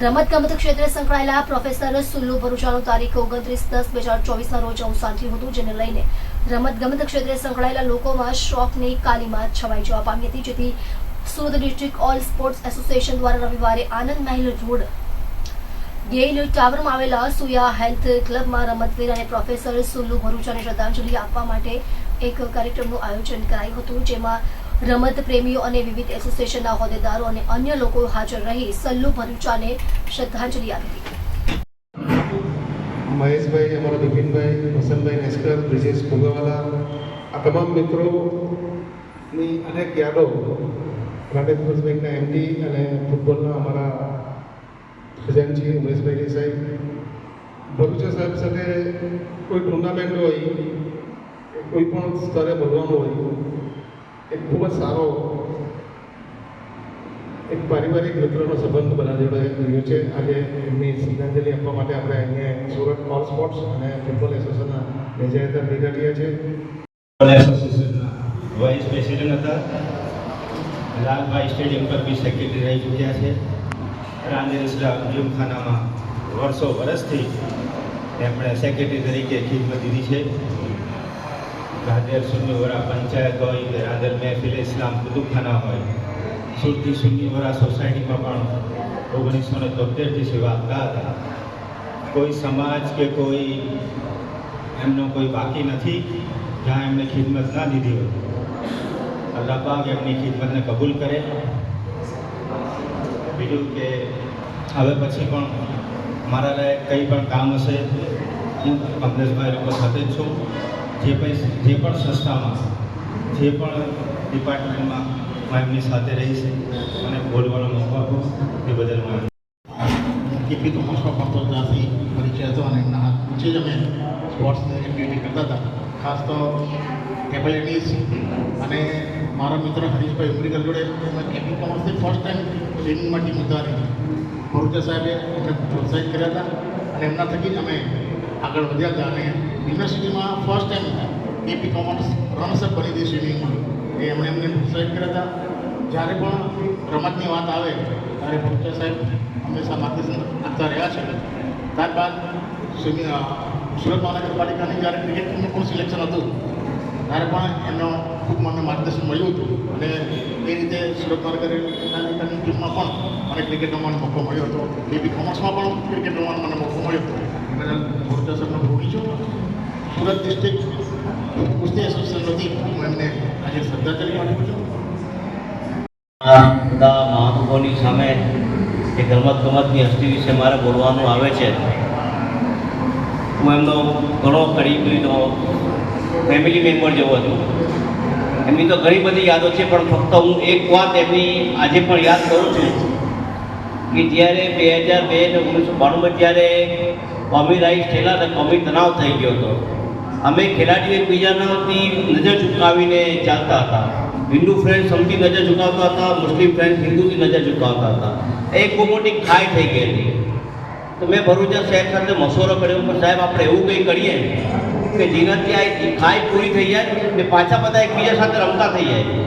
રમતગમત ક્ષેત્રે સંકળાયેલા પ્રોફેસર સુલ્લુ ભરૂચાનું તારીખ ઓગણત્રીસ દસ બે હજાર ચોવીસના રોજ અવસાન થયું હતું, જેને લઈને રમતગમત ક્ષેત્રે સંકળાયેલા લોકોમાં શોકની કાલીમાં છવાઈ જવા પામી હતી, જેથી Surat district all sports association દ્વારા રવિવારે આનંદ મહેલ રોડ ગેઇલ ટાવરમાં આવેલા સુયા હેલ્થ ક્લબમાં રમતવીર અને પ્રોફેસર સુલ્લુ ભરૂચાને શ્રદ્ધાંજલિ આપવા માટે એક કાર્યક્રમનું આયોજન કરાયું હતું, જેમાં રમત પ્રેમીઓ અને વિવિધ એસોસિએશનના હોદ્દેદારો અને અન્ય લોકો હાજર રહી સલ્લુ ભરૂચાને શ્રદ્ધાંજલિ આપી મહેશભાઈ, અમારા બિપિનભાઈ, વસંતભાઈ નેસ્કર બ્રિજેશ ભોગાવાલા, આ તમામ મિત્રોની અનેક યાદો સ્પોર્ટ્સ બેંકના એમડી અને ફૂટબોલના અમારા ખજાનચી ઉમેશભાઈ સાહેબ. ભરૂચા સાહેબ સાથે કોઈ ટુર્નામેન્ટ હોય, કોઈ પણ સ્તરે બોલવાનું હોય એક ખૂબ જ સારો એક પારિવારિક મિત્રનો સંબંધ બનાવી રહ્યો છે. આજે એમની શ્રદ્ધાંજલિ આપવા માટે આપણે અહીંયા સુરત ઓલ સ્પોર્ટ્સ અને ફૂટબોલ એસોસિએશનના મેજર ભેગા થયા છે. એસોસિએશનના વાઇસ પ્રેસિડેન્ટ હતા. લાલભાઈ સ્ટેડિયમ પર બી સેક્રેટરી રહી ચૂક્યા છે. રાંદેરસરા જીમખાનામાં વર્ષો વર્ષથી એમણે સેક્રેટરી તરીકે ખિદમત દીધી છે. રાંદેર સુન્નીવરા પંચાયત હોય કે રાંદેર મહેફિલ ઇસ્લામ કુતુબખાના હોય, સુરતી સુન્નીવરા સોસાયટીમાં પણ ઓગણીસો ને તોતેરથી સેવા આપતા હતા. કોઈ સમાજ કે કોઈ એમનો કોઈ બાકી નથી, જ્યાં એમને ખિદમત ના દીધી હોય. અલ્લાહ પાક એમની ખિદમતને કબૂલ કરે. બીજું કે હવે પછી પણ મારા લાયક કંઈ પણ કામ હશે, હું કમલેશભાઈ લોકો સાથે જ છું. જે પણ જે પણ સંસ્થામાં જે પણ ડિપાર્ટમેન્ટમાં હું એમની સાથે છે અને બોલવાનો મોકો આપો, એ બદલ હું કેટલી તો મોસ્ટ ઓફ ત્યાંથી પરિચય હતો અને એમના પૂછે જ અમે સ્પોર્ટ્સની એક્ટિવિટી કરતા હતા. ખાસ તો ટેબલ ટેનિસ અને મારા મિત્ર હરીશભાઈ ઉમરીકર જોડે અમે કેપિંગ કોમર્સથી ફર્સ્ટ ટાઈમ ટ્રેનિંગમાં ટીમ ઉતારી. ભરૂચા સાહેબે અમને પ્રોત્સાહિત કર્યા હતા અને એમના થકી જ અમે આગળ વધ્યા હતા અને યુનિવર્સિટીમાં first time AP commerce runners up બની હતી સ્વિમિંગમાં એ એમણે એમને પ્રોત્સાહિત કર્યા હતા. જ્યારે પણ રમતની વાત આવે, ત્યારે ભરૂચા સાહેબ હંમેશા માર્ગદર્શન આપતા રહ્યા છે. ત્યારબાદ સ્વિમિંગ સુરત મહાનગરપાલિકાની જ્યારે ક્રિકેટ ટીમનું પણ સિલેક્શન હતું ત્યારે પણ એમનો ખૂબ મને માર્ગદર્શન મળ્યું હતું. અને એ રીતે સુરત મહાનગરપાલિકાની ટીમમાં પણ મને ક્રિકેટ રમવાનો મોકો મળ્યો હતો. બીબી કોમર્સમાં પણ ક્રિકેટ રમવાનો મને મોકો મળ્યો હતો. મને ભરૂચા સાહેબનો ભૂલી છું. સુરત ડિસ્ટ્રિક્ટ કુસ્તી એસોસિએશન વતી હું એમને આજે શ્રદ્ધાંજલિ પાઠવું છું. બધા મહાનુભાવની સામે એક રમત ગમતની હસ્તી વિશે મારે બોલવાનું આવે છે. હું એમનો ઘણો કરીબીનો ફેમિલી મેમ્બર જેવો હતો. એમની તો ઘણી બધી યાદો છે, પણ ફક્ત હું એક વાત એમની આજે પણ યાદ કરું છું કે જ્યારે બે હજાર બે ને ઓગણીસો બાણુંમાં જ્યારે કોમી રાઈસ થયેલા ને કોમી તણાવ થઈ ગયો હતો. અમે ખેલાડીઓ એકબીજાનાથી નજર ચૂકાવીને ચાલતા હતા. હિન્દુ ફ્રેન્ડ સમથી નજર ચૂકાવતા હતા, મુસ્લિમ ફ્રેન્ડ હિન્દુથી નજર ચૂકાવતા હતા. એ ખૂબ મોટી ખાઈ થઈ ગઈ હતી. તો મેં ભરૂચા સાહેબ સાથે મશોરો કર્યો, પણ સાહેબ, આપણે એવું કંઈ કરીએ કે જેનાથી આ ખાઈ પૂરી થઈ જાય ને પાછા બધા એકબીજા સાથે રમતા થઈ જાય.